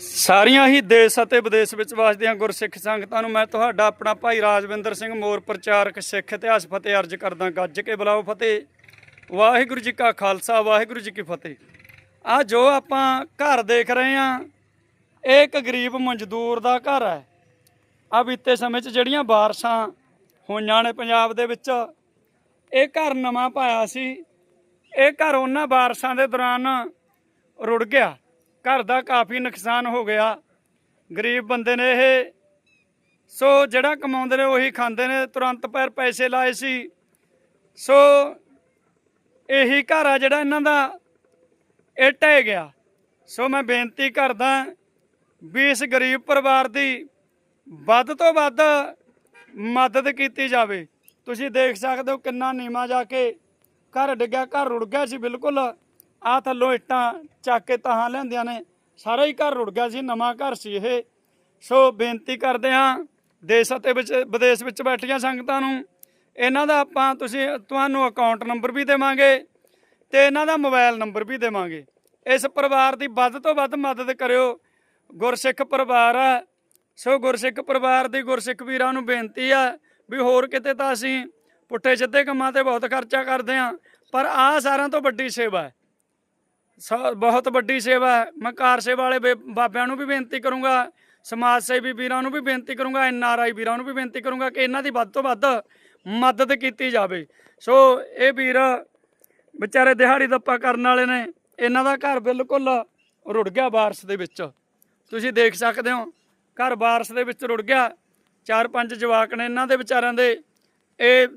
ਸਾਰੀਆਂ ਹੀ ਦੇਸ਼ ਅਤੇ ਵਿਦੇਸ਼ ਵਿੱਚ ਵਸਦੀਆਂ ਗੁਰਸਿੱਖ ਸੰਗਤਾਂ ਨੂੰ ਮੈਂ ਤੁਹਾਡਾ ਆਪਣਾ ਭਾਈ ਰਾਜਵਿੰਦਰ ਸਿੰਘ ਮੋਰ ਪ੍ਰਚਾਰਕ ਸਿੱਖ ਇਤਿਹਾਸ ਫਤਿਹ ਅਰਜ ਕਰਦਾ ਗੱਜ ਕੇ ਬੁਲਾਓ ਫਤਿਹ। ਵਾਹਿਗੁਰੂ ਜੀ ਕਾ ਖਾਲਸਾ, ਵਾਹਿਗੁਰੂ ਜੀ ਕੀ ਫਤਿਹ। ਆ ਜੋ ਆਪਾਂ ਘਰ ਦੇਖ ਰਹੇ ਆ ਇਹ ਇੱਕ ਗਰੀਬ ਮਜ਼ਦੂਰ ਦਾ ਘਰ ਹੈ। ਆ ਬੀਤੇ ਸਮੇਂ 'ਚ ਜਿਹੜੀਆਂ ਬਾਰਿਸ਼ਾਂ ਹੋਈਆਂ ਨੇ ਪੰਜਾਬ ਦੇ ਵਿੱਚ, ਇਹ ਘਰ ਨਵਾਂ ਪਾਇਆ ਸੀ। ਇਹ ਘਰ ਉਹਨਾਂ ਬਾਰਿਸ਼ਾਂ ਦੇ ਦੌਰਾਨ ਰੁੜ ਗਿਆ। ਘਰ ਦਾ ਕਾਫੀ ਨੁਕਸਾਨ ਹੋ ਗਿਆ। ਗਰੀਬ ਬੰਦੇ ਨੇ ਇਹ। ਸੋ ਜਿਹੜਾ ਕਮਾਉਂਦੇ ਨੇ ਉਹੀ ਖਾਂਦੇ ਨੇ। ਤੁਰੰਤ ਪੈਰ ਪੈਸੇ ਲਾਏ ਸੀ। ਸੋ ਇਹੀ ਘਰ ਆ ਜਿਹੜਾ ਇਹਨਾਂ ਦਾ। ਇਹ ਢਹਿ ਗਿਆ। ਸੋ ਮੈਂ ਬੇਨਤੀ ਕਰਦਾ ਵੀ ਇਸ ਗਰੀਬ ਪਰਿਵਾਰ ਦੀ ਵੱਧ ਤੋਂ ਵੱਧ ਮਦਦ ਕੀਤੀ ਜਾਵੇ। ਤੁਸੀਂ ਦੇਖ ਸਕਦੇ ਹੋ ਕਿੰਨਾ ਨੀਮਾ ਜਾ ਕੇ ਘਰ ਡਿੱਗਿਆ, ਘਰ ਰੁੜ ਗਿਆ ਸੀ ਬਿਲਕੁਲ। ਆ ਥੱਲੋਂ ਇੱਟਾਂ ਚੱਕ ਕੇ ਤਾਹਾਂ ਲਿਆਂਦੀਆਂ ਨੇ। ਸਾਰਾ ਹੀ ਘਰ ਰੁੜ ਗਿਆ ਸੀ, ਨਵਾਂ ਘਰ ਸੀ ਇਹ। ਸੋ ਬੇਨਤੀ ਕਰਦੇ ਹਾਂ, ਦੇਸ਼ ਅਤੇ ਵਿੱਚ, ਵਿਦੇਸ਼ ਵਿੱਚ ਬੈਠੀਆਂ ਸੰਗਤਾਂ ਨੂੰ, ਇਹਨਾਂ ਦਾ ਆਪਾਂ ਤੁਸੀਂ, ਤੁਹਾਨੂੰ ਅਕਾਊਂਟ ਨੰਬਰ ਵੀ ਦੇਵਾਂਗੇ ਤੇ ਇਹਨਾਂ ਦਾ ਮੋਬਾਈਲ ਨੰਬਰ ਵੀ ਦੇਵਾਂਗੇ। ਇਸ ਪਰਿਵਾਰ ਦੀ ਵੱਧ ਤੋਂ ਵੱਧ ਮਦਦ ਕਰਿਓ। ਗੁਰਸਿੱਖ ਪਰਿਵਾਰ ਆ। ਸੋ ਗੁਰਸਿੱਖ ਪਰਿਵਾਰ ਦੀ ਗੁਰਸਿੱਖ ਵੀਰਾਂ ਨੂੰ ਬੇਨਤੀ ਆ ਵੀ ਹੋਰ ਕਿਤੇ ਤਾਂ ਅਸੀਂ ਪੁੱਠੇ ਸਿੱਧੇ ਕੰਮਾਂ ਤੇ ਬਹੁਤ ਖਰਚਾ ਕਰਦੇ ਹਾਂ, ਪਰ ਆਹ ਸਾਰਿਆਂ ਤੋਂ ਵੱਡੀ ਸੇਵਾ ਹੈ। ਬਹੁਤ ਵੱਡੀ ਸੇਵਾ ਹੈ। ਮੈਂ ਕਾਰ ਸੇਵਾ ਵਾਲੇ ਬੇ- ਬਾਬਿਆਂ ਨੂੰ ਵੀ ਬੇਨਤੀ ਕਰੂੰਗਾ, ਸਮਾਜ ਸੇਵੀ ਵੀਰਾਂ ਨੂੰ ਵੀ ਬੇਨਤੀ ਕਰੂੰਗਾ, ਐਨ ਆਰ ਆਈ ਵੀਰਾਂ ਨੂੰ ਵੀ ਬੇਨਤੀ ਕਰੂੰਗਾ ਕਿ ਇਹਨਾਂ ਦੀ ਵੱਧ ਤੋਂ ਵੱਧ ਮਦਦ ਕੀਤੀ ਜਾਵੇ। ਸੋ ਇਹ ਵੀਰ ਵਿਚਾਰੇ ਦਿਹਾੜੀ ਦੱਪਾ ਕਰਨ ਵਾਲੇ ਨੇ। ਇਹਨਾਂ ਦਾ ਘਰ ਬਿਲਕੁਲ ਰੁੜ ਗਿਆ ਬਾਰਿਸ਼ ਦੇ ਵਿੱਚ। ਤੁਸੀਂ ਦੇਖ ਸਕਦੇ ਹੋ, ਘਰ ਬਾਰਿਸ਼ ਦੇ ਵਿੱਚ ਰੁੜ ਗਿਆ। ਚਾਰ ਪੰਜ ਜਵਾਕ ਨੇ ਇਹਨਾਂ ਦੇ ਵਿਚਾਰਿਆਂ ਦੇ। ਇਹ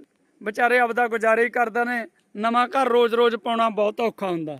ਵਿਚਾਰੇ ਆਪਦਾ ਗੁਜ਼ਾਰੇ ਹੀ ਕਰਦੇ ਨੇ। ਨਵਾਂ ਘਰ ਰੋਜ਼-ਰੋਜ਼ ਪਾਉਣਾ ਬਹੁਤ ਔਖਾ ਹੁੰਦਾ।